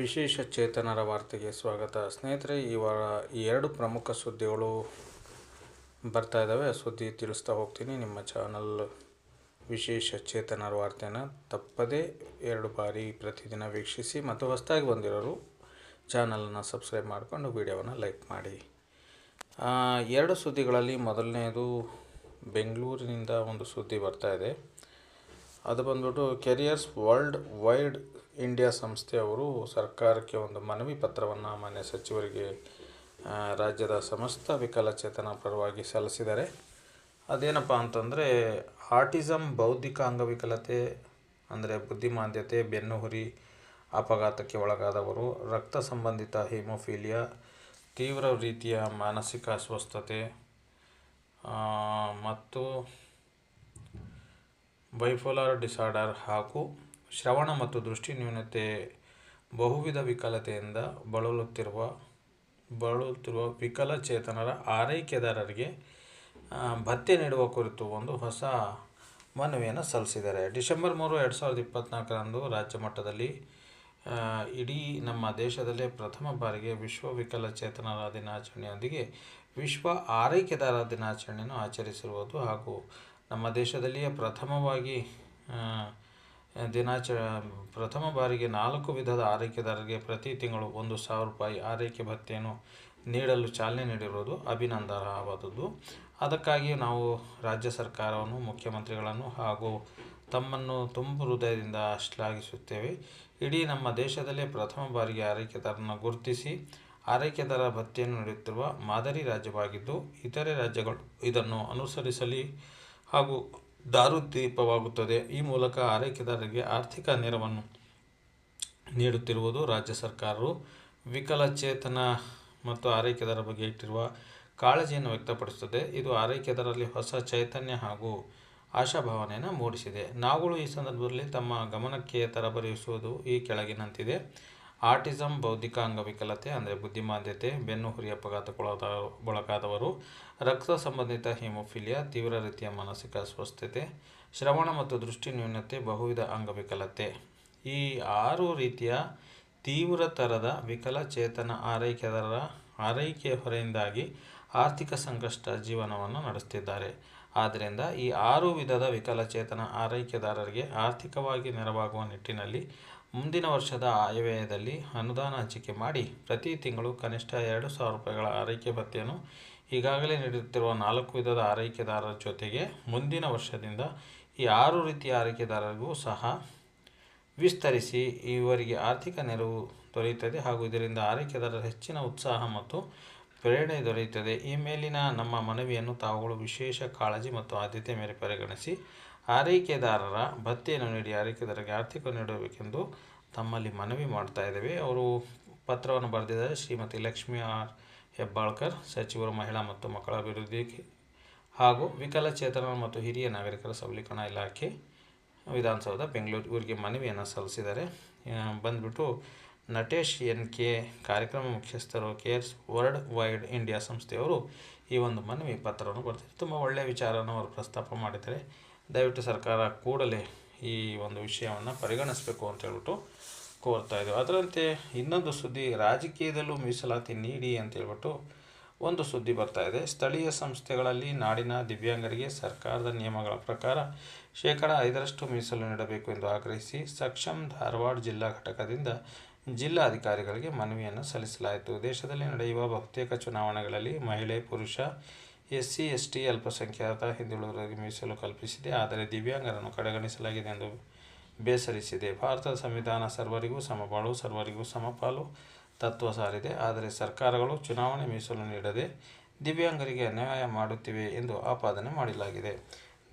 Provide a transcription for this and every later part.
ವಿಶೇಷ ಚೇತನರ ವಾರ್ತೆಗೆ ಸ್ವಾಗತ. ಸ್ನೇಹಿತರೆ, ಈ ವಾರ ಈ ಎರಡು ಪ್ರಮುಖ ಸುದ್ದಿಗಳು ಬರ್ತಾ ಇದ್ದಾವೆ ಆ ಸುದ್ದಿ ತಿಳಿಸ್ತಾ ಹೋಗ್ತೀನಿ. ನಿಮ್ಮ ಚಾನಲ್ ವಿಶೇಷ ಚೇತನರ ವಾರ್ತೆನ ತಪ್ಪದೇ ಎರಡು ಬಾರಿ ಪ್ರತಿದಿನ ವೀಕ್ಷಿಸಿ ಮತ್ತು ಹೊಸದಾಗಿ ಬಂದಿರೋರು ಚಾನಲನ್ನು ಸಬ್ಸ್ಕ್ರೈಬ್ ಮಾಡಿಕೊಂಡು ವಿಡಿಯೋವನ್ನು ಲೈಕ್ ಮಾಡಿ. ಎರಡು ಸುದ್ದಿಗಳಲ್ಲಿ ಮೊದಲನೆಯದು ಬೆಂಗಳೂರಿನಿಂದ ಒಂದು ಸುದ್ದಿ ಬರ್ತಾ ಇದೆ. ಅದು ಬಂದ್ಬಿಟ್ಟು ಕೆರಿಯರ್ಸ್ ವರ್ಲ್ಡ್ ವೈಡ್ ಇಂಡಿಯಾ ಸಂಸ್ಥೆಯವರು ಸರ್ಕಾರಕ್ಕೆ ಒಂದು ಮನವಿ ಪತ್ರವನ್ನು ಮಾನ್ಯ ಸಚಿವರಿಗೆ ರಾಜ್ಯದ ಸಮಸ್ತ ವಿಕಲಚೇತನ ಪರವಾಗಿ ಸಲ್ಲಿಸಿದ್ದಾರೆ. ಅದೇನಪ್ಪ ಅಂತಂದರೆ ಆರ್ಟಿಸಮ್ ಬೌದ್ಧಿಕ ಅಂಗವಿಕಲತೆ ಅಂದರೆ ಬುದ್ಧಿಮಾಂದ್ಯತೆ, ಬೆನ್ನುಹುರಿ, ಅಪಘಾತಕ್ಕೆ ಒಳಗಾದವರು, ರಕ್ತ ಸಂಬಂಧಿತ ಹಿಮೋಫೀಲಿಯಾ ತೀವ್ರ ರೀತಿಯ ಮಾನಸಿಕ ಅಸ್ವಸ್ಥತೆ ಮತ್ತು ಬೈಫೋಲಾರ್ ಡಿಸಾರ್ಡರ್ ಹಾಗೂ ಶ್ರವಣ ಮತ್ತು ದೃಷ್ಟಿ ನ್ಯೂನತೆ ಬಹುವಿಧ ವಿಕಲತೆಯಿಂದ ಬಳಲುತ್ತಿರುವ ಬಳಲುತ್ತಿರುವ ವಿಕಲಚೇತನರ ಆರೈಕೆದಾರರಿಗೆ ಭತ್ತೆ ನೀಡುವ ಕುರಿತು ಒಂದು ಹೊಸ ಮನವಿಯನ್ನು ಸಲ್ಲಿಸಿದ್ದಾರೆ. ಡಿಸೆಂಬರ್ ಮೂರು, ಎರಡು ಸಾವಿರದ ಇಪ್ಪತ್ತ್ನಾಲ್ಕರಂದು ರಾಜ್ಯ ಮಟ್ಟದಲ್ಲಿ ಇಡೀ ನಮ್ಮ ದೇಶದಲ್ಲೇ ಪ್ರಥಮ ಬಾರಿಗೆ ವಿಶ್ವ ವಿಕಲಚೇತನರ ದಿನಾಚರಣೆಯೊಂದಿಗೆ ವಿಶ್ವ ಆರೈಕೆದಾರ ದಿನಾಚರಣೆಯನ್ನು ಆಚರಿಸಿರುವುದು ಹಾಗೂ ನಮ್ಮ ದೇಶದಲ್ಲಿಯೇ ಪ್ರಥಮವಾಗಿ ದಿನಾಚ, ಪ್ರಥಮ ಬಾರಿಗೆ ನಾಲ್ಕು ವಿಧದ ಆರೈಕೆದಾರರಿಗೆ ಪ್ರತಿ ತಿಂಗಳು ಒಂದು ಸಾವಿರ ರೂಪಾಯಿ ಆರೈಕೆ ಭತ್ಯೆಯನ್ನು ನೀಡಲು ಚಾಲನೆ ನೀಡಿರುವುದು ಅಭಿನಂದನವಾದದ್ದು ಅದಕ್ಕಾಗಿ ನಾವು ರಾಜ್ಯ ಸರ್ಕಾರವನ್ನು, ಮುಖ್ಯಮಂತ್ರಿಗಳನ್ನು ಹಾಗೂ ತಮ್ಮನ್ನು ತುಂಬ ಹೃದಯದಿಂದ ಶ್ಲಾಘಿಸುತ್ತೇವೆ. ಇಡೀ ನಮ್ಮ ದೇಶದಲ್ಲೇ ಪ್ರಥಮ ಬಾರಿಗೆ ಆರೈಕೆದಾರರನ್ನು ಗುರುತಿಸಿ ಆರೈಕೆದಾರ ಭತ್ಯೆಯನ್ನು ನೀಡುತ್ತಿರುವ ಮಾದರಿ ರಾಜ್ಯವಾಗಿದ್ದು, ಇತರೆ ರಾಜ್ಯಗಳು ಇದನ್ನು ಅನುಸರಿಸಲಿ ಹಾಗೂ ದಾರುದೀಪವಾಗುತ್ತದೆ. ಈ ಮೂಲಕ ಆರೈಕೆದಾರರಿಗೆ ಆರ್ಥಿಕ ನೆರವನ್ನು ನೀಡುತ್ತಿರುವುದು ರಾಜ್ಯ ಸರ್ಕಾರವು ವಿಕಲಚೇತನ ಮತ್ತು ಆರೈಕೆದಾರರ ಬಗ್ಗೆ ಇಟ್ಟಿರುವ ಕಾಳಜಿಯನ್ನು ವ್ಯಕ್ತಪಡಿಸುತ್ತದೆ. ಇದು ಆರೈಕೆದಾರರಲ್ಲಿ ಹೊಸ ಚೈತನ್ಯ ಹಾಗೂ ಆಶಾಭಾವನೆಯನ್ನು ಮೂಡಿಸಿದೆ. ನಾವುಗಳು ಈ ಸಂದರ್ಭದಲ್ಲಿ ತಮ್ಮ ಗಮನಕ್ಕೆ ತರಬರಿಸುವುದು ಈ ಕೆಳಗಿನಂತಿದೆ. ಆರ್ಟಿಸಮ್ ಬೌದ್ಧಿಕ ಅಂಗವಿಕಲತೆ ಅಂದರೆ ಬುದ್ಧಿಮಾಂದ್ಯತೆ, ಬೆನ್ನು ಹುರಿಯ ಅಪಘಾತಕ್ಕೊಳದ ಒಳಗಾದವರು ರಕ್ತ ಸಂಬಂಧಿತ ಹಿಮೋಫಿಲಿಯಾ, ತೀವ್ರ ರೀತಿಯ ಮಾನಸಿಕ ಅಸ್ವಸ್ಥತೆ, ಶ್ರವಣ ಮತ್ತು ದೃಷ್ಟಿ ನ್ಯೂನತೆ, ಬಹುವಿಧ ಅಂಗವಿಕಲತೆ. ಈ ಆರು ರೀತಿಯ ತೀವ್ರತರದ ವಿಕಲಚೇತನ ಆರೈಕೆದಾರರ ಆರೈಕೆಯ ಹೊರೆಯಿಂದಾಗಿ ಆರ್ಥಿಕ ಸಂಕಷ್ಟ ಜೀವನವನ್ನು ನಡೆಸುತ್ತಿದ್ದಾರೆ ಆದ್ದರಿಂದ ಈ ಆರು ವಿಧದ ವಿಕಲಚೇತನ ಆರೈಕೆದಾರರಿಗೆ ಆರ್ಥಿಕವಾಗಿ ನೆರವಾಗುವ ನಿಟ್ಟಿನಲ್ಲಿ ಮುಂದಿನ ವರ್ಷದ ಆಯವ್ಯಯದಲ್ಲಿ ಅನುದಾನ ಹಂಚಿಕೆ ಮಾಡಿ ಪ್ರತಿ ತಿಂಗಳು ಕನಿಷ್ಠ ಎರಡು ಸಾವಿರ ರೂಪಾಯಿಗಳ ಆರೈಕೆ ಭತ್ಯೆಯನ್ನು ಈಗಾಗಲೇ ನೀಡುತ್ತಿರುವ ನಾಲ್ಕು ವಿಧದ ಆರೈಕೆದಾರರ ಜೊತೆಗೆ ಮುಂದಿನ ವರ್ಷದಿಂದ ಈ ಆರು ರೀತಿಯ ಆರೈಕೆದಾರರಿಗೂ ಸಹ ವಿಸ್ತರಿಸಿ ಇವರಿಗೆ ಆರ್ಥಿಕ ನೆರವು ದೊರೆಯುತ್ತದೆ ಹಾಗೂ ಇದರಿಂದ ಆರೈಕೆದಾರರ ಹೆಚ್ಚಿನ ಉತ್ಸಾಹ ಮತ್ತು ಪ್ರೇರಣೆ ದೊರೆಯುತ್ತದೆ. ಈ ಮೇಲಿನ ನಮ್ಮ ಮನವಿಯನ್ನು ತಾವುಗಳು ವಿಶೇಷ ಕಾಳಜಿ ಮತ್ತು ಆದ್ಯತೆ ಮೇಲೆ ಪರಿಗಣಿಸಿ, ಆರೈಕೆದಾರರ ಭತ್ಯೆಯನ್ನು ನೀಡಿ, ಆರೈಕೆದಾರರಿಗೆ ಆರ್ಥಿಕ ನೀಡಬೇಕೆಂದು ತಮ್ಮಲ್ಲಿ ಮನವಿ ಮಾಡ್ತಾ ಇದ್ದೇವೆ. ಅವರು ಪತ್ರವನ್ನು ಬರೆದಿದ್ದಾರೆ. ಶ್ರೀಮತಿ ಲಕ್ಷ್ಮಿ ಆರ್. ಹೆಬ್ಬಾಳ್ಕರ್, ಸಚಿವರು, ಮಹಿಳಾ ಮತ್ತು ಮಕ್ಕಳ ಅಭಿವೃದ್ಧಿ ಹಾಗೂ ವಿಕಲಚೇತನ ಮತ್ತು ಹಿರಿಯ ನಾಗರಿಕರ ಸಬಲೀಕರಣ ಇಲಾಖೆ ವಿಧಾನಸೌಧ, ಬೆಂಗಳೂರು ಇವರಿಗೆ ಮನವಿಯನ್ನು ಸಲ್ಲಿಸಿದ್ದಾರೆ. ಬಂದ್ಬಿಟ್ಟು ನಟೇಶ್ ಎನ್ ಕೆ ಕಾರ್ಯಕ್ರಮ ಮುಖ್ಯಸ್ಥರು ಕೇರ್ಸ್ ವರ್ಲ್ಡ್ ವೈಡ್ ಇಂಡಿಯಾ ಸಂಸ್ಥೆಯವರು ಈ ಒಂದು ಮನವಿ ಪತ್ರವನ್ನು ಬರ್ತಾರೆ ತುಂಬ ಒಳ್ಳೆಯ ವಿಚಾರವನ್ನು ಅವರು ಪ್ರಸ್ತಾಪ ಮಾಡಿದ್ದಾರೆ. ದಯವಿಟ್ಟು ಸರ್ಕಾರ ಕೂಡಲೇ ಈ ಒಂದು ವಿಷಯವನ್ನು ಪರಿಗಣಿಸಬೇಕು ಅಂತ ಹೇಳ್ಬಿಟ್ಟು ಕೋರ್ತಾ ಇದ್ದೇವೆ. ಅದರಂತೆ ಇನ್ನೊಂದು ಸುದ್ದಿ, ರಾಜಕೀಯದಲ್ಲೂ ಮೀಸಲಾತಿ ನೀಡಿ ಅಂತ ಹೇಳ್ಬಿಟ್ಟು ಒಂದು ಸುದ್ದಿ ಬರ್ತಾ ಇದೆ. ಸ್ಥಳೀಯ ಸಂಸ್ಥೆಗಳಲ್ಲಿ ನಾಡಿನ ದಿವ್ಯಾಂಗರಿಗೆ ಸರ್ಕಾರದ ನಿಯಮಗಳ ಪ್ರಕಾರ ಶೇಕಡ ಐದರಷ್ಟು ಮೀಸಲು ನೀಡಬೇಕು ಎಂದು ಆಗ್ರಹಿಸಿ ಸಕ್ಷಮ್ ಧಾರವಾಡ ಜಿಲ್ಲಾ ಘಟಕದಿಂದ ಜಿಲ್ಲಾಧಿಕಾರಿಗಳಿಗೆ ಮನವಿಯನ್ನು ಸಲ್ಲಿಸಲಾಯಿತು. ದೇಶದಲ್ಲಿ ನಡೆಯುವ ಬಹುತೇಕ ಚುನಾವಣೆಗಳಲ್ಲಿ ಮಹಿಳೆ, ಪುರುಷ ಎಸ್ ಸಿ ಎಸ್ ಟಿ ಅಲ್ಪಸಂಖ್ಯಾತ ಹಿಂದುಳಿದವರಿಗೆ ಮೀಸಲು ಕಲ್ಪಿಸಿದೆ. ಆದರೆ ದಿವ್ಯಾಂಗರನ್ನು ಕಡೆಗಣಿಸಲಾಗಿದೆ ಎಂದು ಬೇಸರಿಸಿದೆ. ಭಾರತದ ಸಂವಿಧಾನ ಸರ್ವರಿಗೂ ಸಮಪಾಲು ಸರ್ವರಿಗೂ ಸಮಪಾಲು ತತ್ವ ಸಾರಿದೆ. ಆದರೆ ಸರ್ಕಾರಗಳು ಚುನಾವಣೆ ಮೀಸಲು ನೀಡದೆ ದಿವ್ಯಾಂಗರಿಗೆ ಅನ್ಯಾಯ ಮಾಡುತ್ತಿವೆ ಎಂದು ಆಪಾದನೆ ಮಾಡಲಾಗಿದೆ.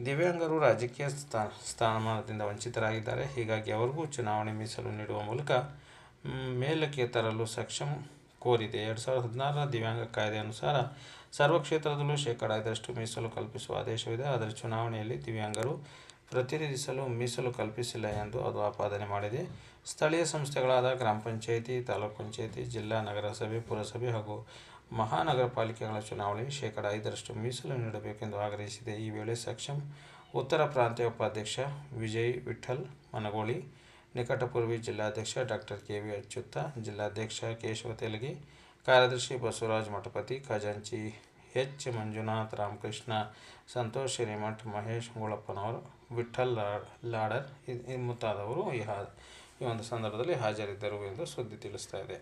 ದಿವ್ಯಾಂಗರು ರಾಜಕೀಯ ಸ್ಥಾ, ಸ್ಥಾನಮಾನದಿಂದ ವಂಚಿತರಾಗಿದ್ದಾರೆ. ಹೀಗಾಗಿ ಅವರಿಗೂ ಚುನಾವಣೆ ಮೀಸಲು ನೀಡುವ ಮೂಲಕ ಮೇಲಕ್ಕೆ ತರಲು ಸಕ್ಷಮ ಕೋರಿದೆ. ಎರಡು ಸಾವಿರದ ಹದಿನಾರರ ದಿವ್ಯಾಂಗ ಕಾಯ್ದೆ ಅನುಸಾರ ಸರ್ವ ಕ್ಷೇತ್ರದಲ್ಲೂ ಶೇಕಡ ಐದರಷ್ಟು ಮೀಸಲು ಕಲ್ಪಿಸುವ ಆದೇಶವಿದೆ. ಆದರೆ ಚುನಾವಣೆಯಲ್ಲಿ ದಿವ್ಯಾಂಗರು ಪ್ರತಿನಿಧಿಸಲು ಮೀಸಲು ಕಲ್ಪಿಸಿಲ್ಲ ಎಂದು ಅದು ಆಪಾದನೆ ಮಾಡಿದೆ. ಸ್ಥಳೀಯ ಸಂಸ್ಥೆಗಳಾದ ಗ್ರಾಮ ಪಂಚಾಯಿತಿ, ತಾಲೂಕು ಪಂಚಾಯಿತಿ, ಜಿಲ್ಲಾ ನಗರಸಭೆ, ಪುರಸಭೆ ಹಾಗೂ ಮಹಾನಗರ ಪಾಲಿಕೆಗಳ ಚುನಾವಣೆ ಶೇಕಡ ಐದರಷ್ಟು ಮೀಸಲು ನೀಡಬೇಕೆಂದು ಆಗ್ರಹಿಸಿದೆ. ಈ ವೇಳೆ ಸಕ್ಷಮ್ ಉತ್ತರ ಪ್ರಾಂತ್ಯ ಉಪಾಧ್ಯಕ್ಷ ವಿಜಯ್ ವಿಠಲ್ ಮನಗೋಳಿ ನಿಕಟಪೂರ್ವಿ ಜಿಲ್ಲಾಧ್ಯಕ್ಷ ಡಾಕ್ಟರ್ ಕೆ ವಿ ಅಚ್ಯುತ, ಜಿಲ್ಲಾಧ್ಯಕ್ಷ ಕೇಶವ ತೆಲಗಿ, ಕಾರ್ಯದರ್ಶಿ ಬಸವರಾಜ್ ಮಠಪತಿ, ಖಜಾಂಚಿ ಎಚ್ ಮಂಜುನಾಥ್, ರಾಮಕೃಷ್ಣ ಸಂತೋಷ್ ಹಿರೇಮಠ್ ಮಹೇಶ್ ಗುಳಪ್ಪನವರು ವಿಠಲ್ ಲಾಡರ್ ಮುಂತಾದವರು ಈ ಹಾ, ಈ ಒಂದು ಸಂದರ್ಭದಲ್ಲಿ ಹಾಜರಿದ್ದರು ಎಂದು ಸುದ್ದಿ ತಿಳಿಸ್ತಾ ಇದೆ.